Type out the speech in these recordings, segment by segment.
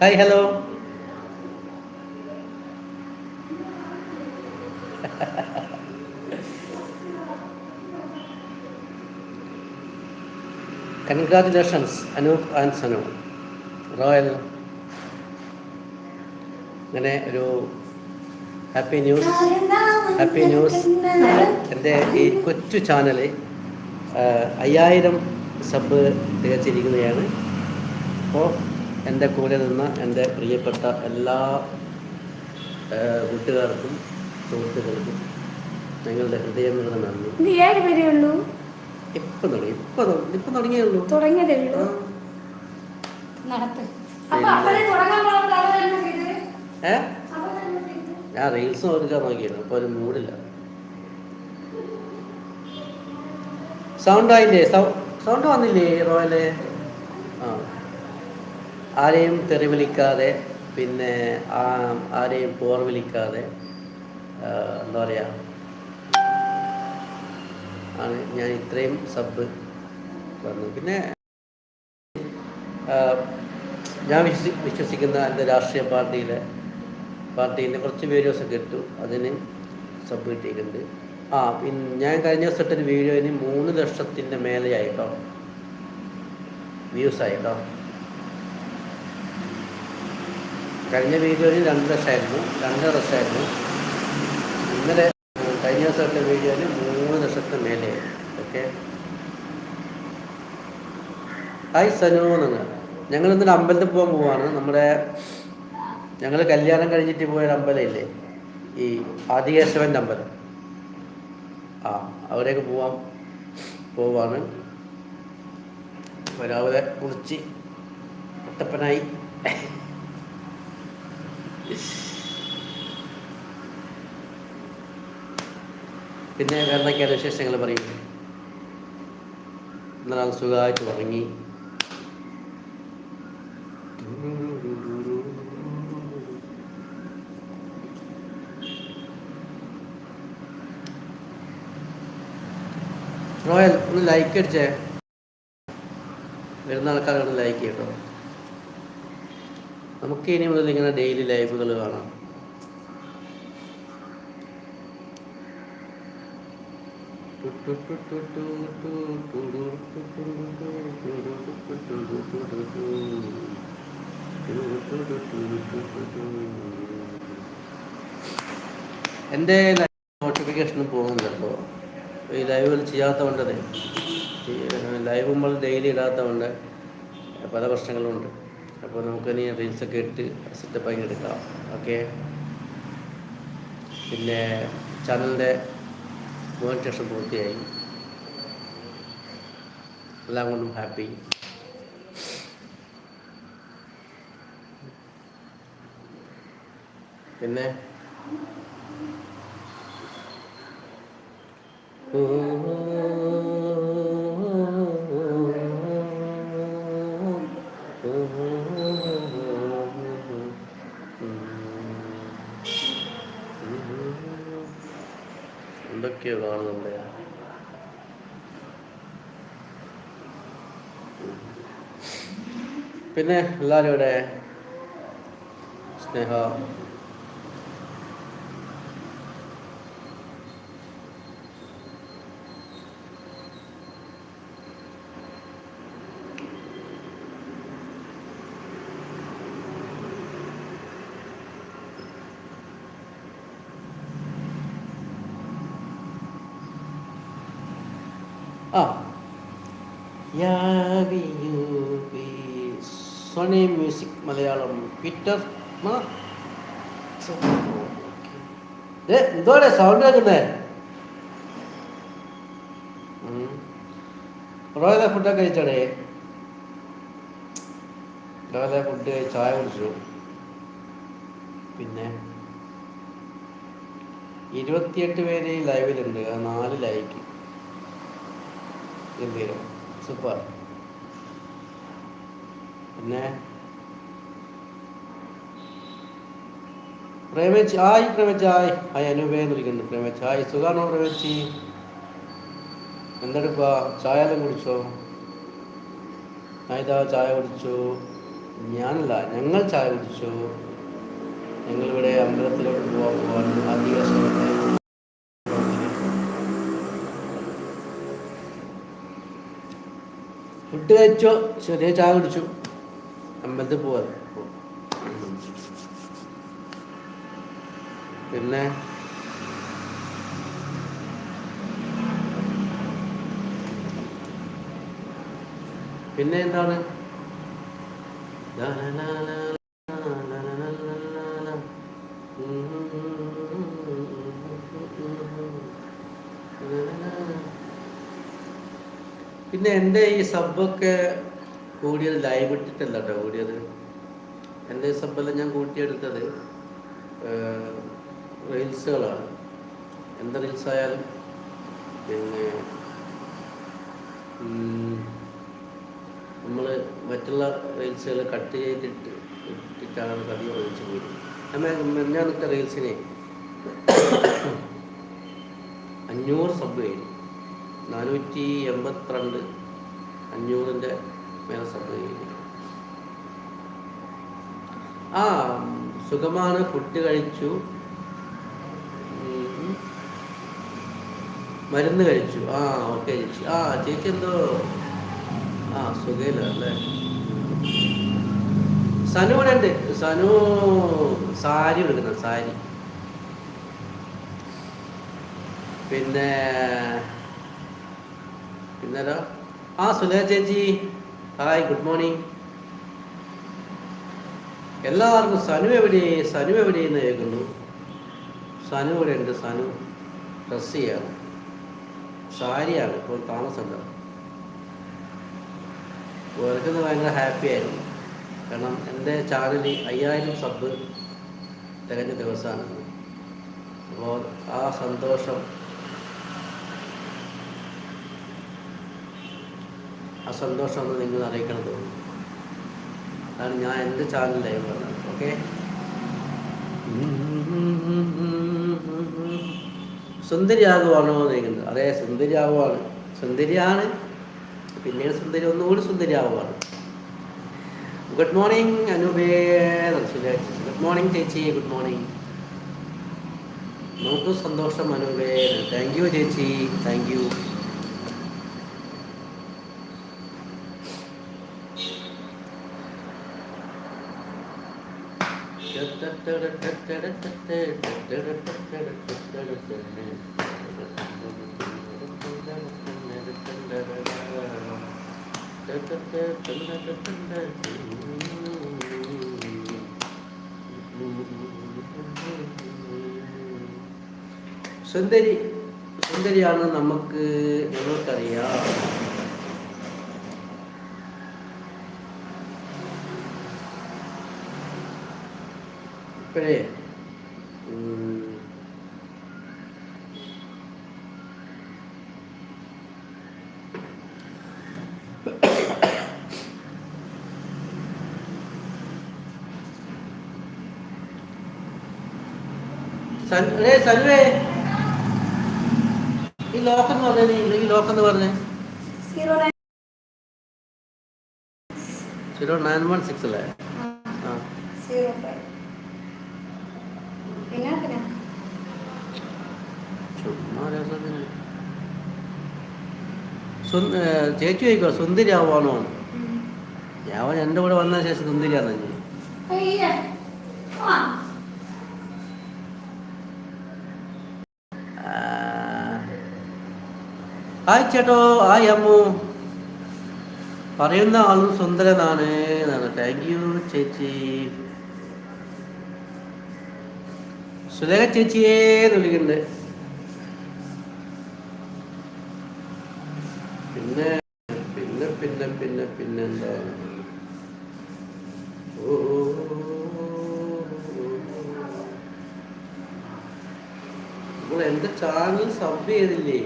Hi hello congratulations Anoop and Sanu Royal അങ്ങനെ ഒരു happy news happy news എന്റെ ഈ കൊച്ചു ചാനൽ അയ്യായിരം സബ് തികച്ചിരിക്കുന്നതാണ്. അപ്പോൾ എന്റെ കൂടെ നിന്ന എന്റെ പ്രിയപ്പെട്ട എല്ലാ കൂട്ടുകാർക്കും സുഹൃത്തുക്കൾക്കും ഞങ്ങളുടെ ഹൃദയം നിറഞ്ഞ നന്ദി. നീ ഏഴ് പേരേ ഉള്ളൂ? ഇപ്പൊ തുടങ്ങി ഇപ്പൊ ഇപ്പം തുടങ്ങിയേ ഉള്ളൂ. തുടങ്ങിയതേ. ഉള്ളൂ? നടത്ത് ഏ? ഞാൻ റീൽസ് നോക്കാൻ നോക്കിയിരുന്നു അപ്പോൾ ഒരു മൂടില്ല സൗണ്ട് ആയില്ലേ സൗണ്ട് വന്നില്ലേ റോയലെ? ആ. ആരെയും തെറി വിളിക്കാതെ പിന്നെ ആ- ആരെയും പോർ വിളിക്കാതെ എന്താ പറയുക ആണ് ഞാൻ ഇത്രയും സബ് വന്നു. പിന്നെ ഞാൻ വിശ്വസി വിശ്വസിക്കുന്ന എന്റെ രാഷ്ട്രീയ പാർട്ടിയിലെ പാർട്ടീന്റെ കുറച്ച് വീഡിയോസൊക്കെ ഇട്ടു. അതിന് സബ് കിട്ടിയിട്ടുണ്ട്. ആ പിന്നെ ഞാൻ കഴിഞ്ഞ ദിവസം ഇട്ടൊരു വീഡിയോയിന് മൂന്ന് ലക്ഷത്തിന്റെ മേലെയായിട്ടോ വ്യൂസ് ആയി കേട്ടോ കഴിഞ്ഞ വീഡിയോയിൽ രണ്ട് ലക്ഷമായിരുന്നു രണ്ടര ലക്ഷമായിരുന്നു ഇന്നലെ കഴിഞ്ഞ ദിവസത്തെ വീഡിയോയിൽ മൂന്ന് ലക്ഷത്തിന് മേലെ. ഓക്കെ. ഹായ് സനു ഞങ്ങൾ ഇന്നലെ അമ്പലത്തിൽ പോകാൻ പോവാണ്. നമ്മുടെ ഞങ്ങൾ കല്യാണം കഴിഞ്ഞിട്ട് പോയൊരു അമ്പലമില്ലേ ഈ ആദികേശവന്റെ അമ്പലം. ആ അവിടേക്ക് പോവാം. പോവാണ്. രാവിലെ കുളിച്ച് ഒട്ടപ്പനായി പിന്നെ വേറെന്തൊക്കെയാണ് വിശേഷങ്ങൾ പറയും? എന്നാൽ സുഖമായിട്ട് ഉറങ്ങി. റോയൽ ഒന്ന് ലൈക്ക് അടിച്ചേ. വരുന്ന ആൾക്കാരൊന്ന് ലൈക്ക് ചെയ്യട്ടോ. നമുക്ക് ഇനി മുതൽ ഇങ്ങനെ ഡെയിലി ലൈഫുകൾ കാണാം എന്റെ നോട്ടിഫിക്കേഷനും പോകുന്നില്ല അപ്പോൾ ഈ ലൈവുകൾ ചെയ്യാത്തതുകൊണ്ടതേ ലൈവ് നമ്മൾ ഡെയിലി ഇടാത്തതുകൊണ്ട് പല പ്രശ്നങ്ങളുണ്ട് അപ്പോൾ നമുക്കിനി റീൽസൊക്കെ ഇട്ട് ആയി എടുക്കാം. ഓക്കെ പിന്നെ ചാനലിന്റെ മോണിറ്റേഷൻ പൂർത്തിയായി എല്ലാം കൊണ്ടും ഹാപ്പി പിന്നെ? പിന്നെ എല്ലാവരും ഇവിടെ സ്നേഹ എന്തോടെ സൗണ്ട് കേൾക്കുന്നേ? റോയലെ ഫുഡൊക്കെ കഴിച്ചോടേ? രാവിലെ ഫുഡ് ചായ കുടിച്ചു. പിന്നെ ഇരുപത്തിയെട്ട് പേര് ലൈവിലുണ്ട്. ആ നാല് ലൈക്ക്. എന്തെങ്കിലും സൂപ്പർ. പിന്നെ പ്രേമേച്ചി ആയി പ്രേമേച്ചി ആയി അനുപേ എന്ന് ഹായ് സുഖാണോ പ്രേമേച്ചി എന്തെടുക്കുക ചായ കുടിച്ചോ? ഞാനിതാ ചായ കുടിച്ചു. ഞാനല്ല ഞങ്ങൾ ചായ കുടിച്ചു. ഞങ്ങളിവിടെ അമ്പലത്തിലോട്ട് പോകാൻ പോകാൻ അധിക ഫുഡ് കഴിച്ചോ? ചെറിയ ചായ കുടിച്ചു. അമ്പലത്തിൽ പോവാ പിന്നെ പിന്നെ എന്താണ് പിന്നെ എന്റെ ഈ സബ്ബൊക്കെ കൂടിയത് ലൈവ് കേട്ടോ കൂടിയത് എന്റെ സബ്ബെല്ലാം ഞാൻ കൂട്ടിയെടുത്തത് റീൽസുകളാണ്. എന്ത് റീൽസ് ആയാലും പിന്നെ നമ്മൾ മറ്റുള്ള റീൽസുകൾ കട്ട് ചെയ്തിട്ട് ഇട്ടിട്ടാണ് അധികം റീൽസ് പോയത് നമ്മൾ ഞാനത്തെ റീൽസിനെ? അഞ്ഞൂറ് സബ് കഴിഞ്ഞു. നാനൂറ്റി എൺപത്തിരണ്ട് അഞ്ഞൂറിന്റെ മേലെ സബ് കഴിഞ്ഞു. ആ സുഖമാണ്. ഫുഡ് കഴിച്ചു. മരുന്ന് കഴിച്ചു. ആ ഓക്കെ ചേച്ചി. ആ ചേച്ചി എന്തോ ആ സുഖയില്ല അല്ലേ? സനു ഇവിടെ ഉണ്ട്. സനു സാരി എടുക്കുന്ന സാരി. പിന്നെ പിന്നല്ലോ ആ സുലേഖ ചേച്ചി. Hi good morning. എല്ലാവർക്കും സനു എവിടെ സനു എവിടെയെന്ന് കേൾക്കുന്നു. സനു ഇവിടെ ഉണ്ട് സനു. ഡ്രസ് സാരിയാണ് ഇപ്പോൾ താമസമല്ല ഓർക്കുന്നത് ഭയങ്കര ഹാപ്പി ആയിരുന്നു. കാരണം എന്റെ ചാനലിൽ അയ്യായിരം സബ് തികഞ്ഞ ദിവസമാണ്. അപ്പോൾ ആ സന്തോഷം ആ സന്തോഷം ഒന്ന് നിങ്ങൾ അറിയിക്കണം തോന്നുന്നു. അതാണ് ഞാൻ എന്റെ ചാനലിലായി പറഞ്ഞത്. ഓക്കെ സുന്ദരിയാകുവാണോ ചോദിക്കുന്നത്. അതെ സുന്ദരിയാവുകയാണ് സുന്ദരിയാണ്. പിന്നീട് സുന്ദരി ഒന്നുകൂടി സുന്ദരിയാവുകയാണ് ഗുഡ് മോർണിംഗ് അനുപേ. ഗുഡ് മോർണിംഗ് ചേച്ചി. ഗുഡ് മോർണിംഗ് നമുക്ക് സന്തോഷം അനുപേ. താങ്ക് യു ചേച്ചി. താങ്ക് യു സുന്ദരി സുന്ദരിയാണ് നമുക്ക് ഞങ്ങൾക്കറിയാം prayer. Mm. सन अरे सन्वे ഈ ലോക്ക് എന്ന് പറഞ്ഞേ ഈ ലോക്ക് എന്ന് പറഞ്ഞേ സീറോ നയൻ വൺ സിക്സ് അല്ലേ ആ സീറോ ഫൈവ് പിന്നെ ചുമ്മാ രസത്തിന്. ചേച്ചി ചോദിക്കോ സുന്ദരി ആവാണോ ഞാൻ എന്റെ കൂടെ വന്ന ശേഷം സുന്ദരിയാന്ന്. ഹായ് ചേട്ടോ ഹായ് അമ്മു. പറയുന്ന ആളും സുന്ദരനാണ് താങ്ക് യു ചേച്ചി. സുലേഖ ചേച്ചിയെ എന്ന് വിളിക്കുന്നുണ്ട്. പിന്നെ പിന്നെ പിന്നെ പിന്നെ പിന്നെ ഓ നിങ്ങൾ എന്റെ ചാനൽ സബ് ചെയ്തില്ലേ?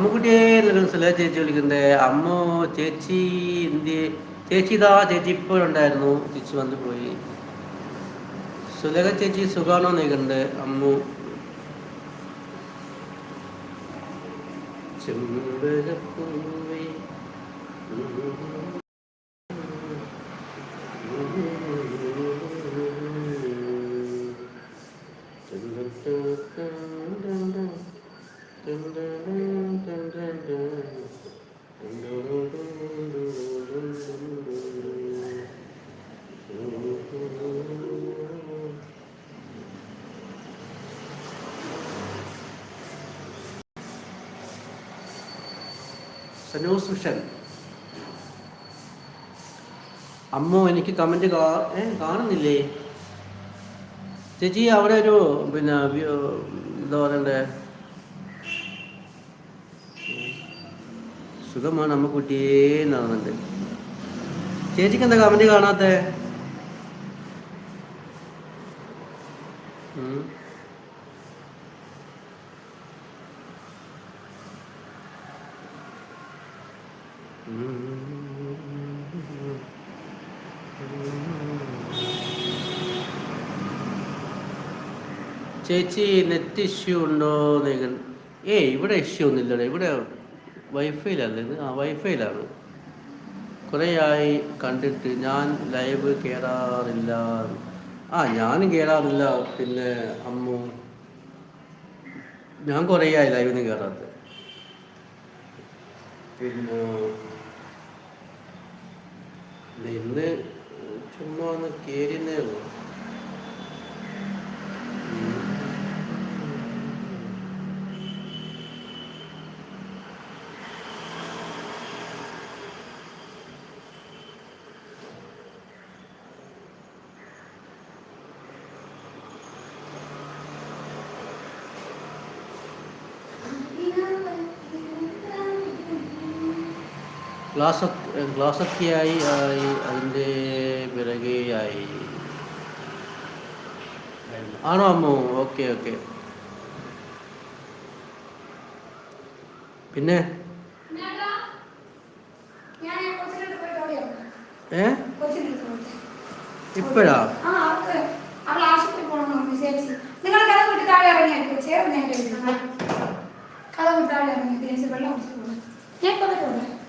അമ്മുക്കുട്ടിയെ സുല ചേച്ചി വിളിക്കുന്നത് അമ്മ ചേച്ചി എന്ത് ചേച്ചി ഇതാ ചേച്ചി ഇപ്പോഴുണ്ടായിരുന്നു തിരിച്ചു വന്നു പോയി. സുലക ചേച്ചി സുഖാണോ നീക്കണ്ട് അമ്മു ചെമ്പരപ്പൂവേ സനൂസ് അമ്മോ എനിക്ക് കമന്റ് കാണുന്നില്ലേ? ചേച്ചി അവിടെ ഒരു പിന്നെ എന്താ പറയണ്ടേ? സുഖമാണ് അമ്മ കുട്ടിയേ നടന്നുണ്ട് ചേച്ചിക്ക് എന്താ കമന്റ് കാണാത്ത? ചേച്ചി നെറ്റ് ഇഷ്യൂ ഉണ്ടോ എന്ന് ഏയ് ഇവിടെ ഇഷ്യൂ ഒന്നുമില്ലടേ. ഇവിടെ വൈഫൈയിലല്ലേ ആ വൈഫൈയിലാണ് കുറേ ആയി കണ്ടിട്ട് ഞാൻ ലൈവ് കയറാറില്ല ആ ഞാനും കയറാറില്ല പിന്നെ അമ്മു ഞാൻ കുറേയായി ലൈവ് ലൈവിന് കയറാത്തത് പിന്നെ ഇന്ന് ചുമ്മാ ഒന്ന് കയറിയെന്നേ ഉള്ളൂ. ഗ്ലാസ് ഒക്കെ ഗ്ലാസ് ഒക്കെ ആയി അതിന്റെ പിറകെയായി ആണോ അമ്മു? Okay okay. പിന്നെ? ഏ. ഇപ്പോഴാ? ചേർന്ന് ഞാൻ എഴുതുന്നത് കഥ കൂട്ടി താഴെ ഇറങ്ങി വെള്ളം ഞാൻ ഇപ്പൊ വരും ആ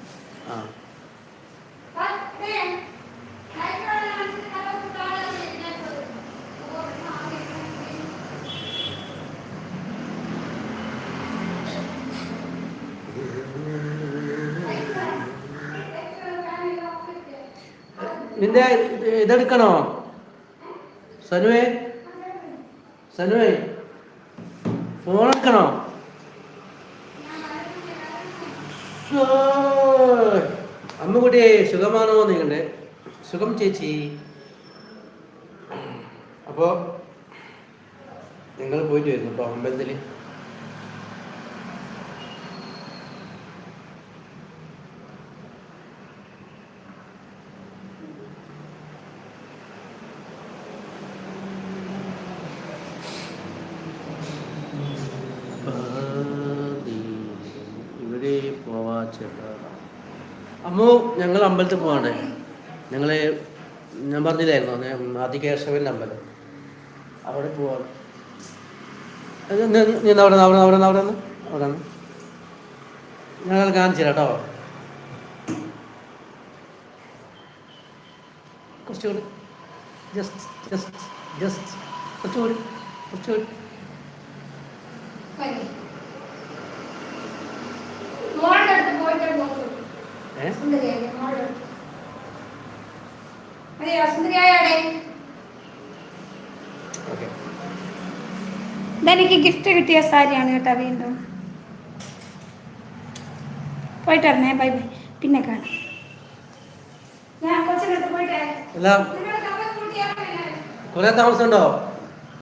നിന്റെ ഇത് ഇതെടുക്കണോ? സനുവേ? സനുവേ? ഫോൺ എടുക്കണോ. അമ്മുകുട്ടിയെ സുഖമാണോ നിങ്ങളുടെ സുഖം ചേച്ചി. അപ്പോൾ നിങ്ങൾ പോയിട്ട് വരുന്നു കേട്ടോ അമ്പലത്തിൽ ഇവിടെ പോവാ ചേട്ടാ. അമ്മു ഞങ്ങൾ അമ്പലത്തിൽ പോവാണ്. ഞങ്ങൾ ഞാൻ പറഞ്ഞില്ലായിരുന്നോ ആദികേശവന്റെ അമ്പലം. അവിടെ പോവാണ്. നിന്ന് അവിടെ അവിടെ അവിടെ അവിടെ നിന്ന്. ഞങ്ങൾ കാണിച്ചില്ല കേട്ടോ. കുറച്ചുകൂടി ജസ്റ്റ് ജസ്റ്റ് ജസ്റ്റ് കുറച്ചുകൂടി കുറച്ചുകൂടി. ഇതെനിക്ക് ഗിഫ്റ്റ് കിട്ടിയ സാരിയാണ് കേട്ടോ വീണ്ടും. പോയിട്ട് വരണേ. Bye bye. പിന്നെ കാണാം. ഞാൻ പോയിട്ടേ? കുറെ താമസം ഉണ്ടോ?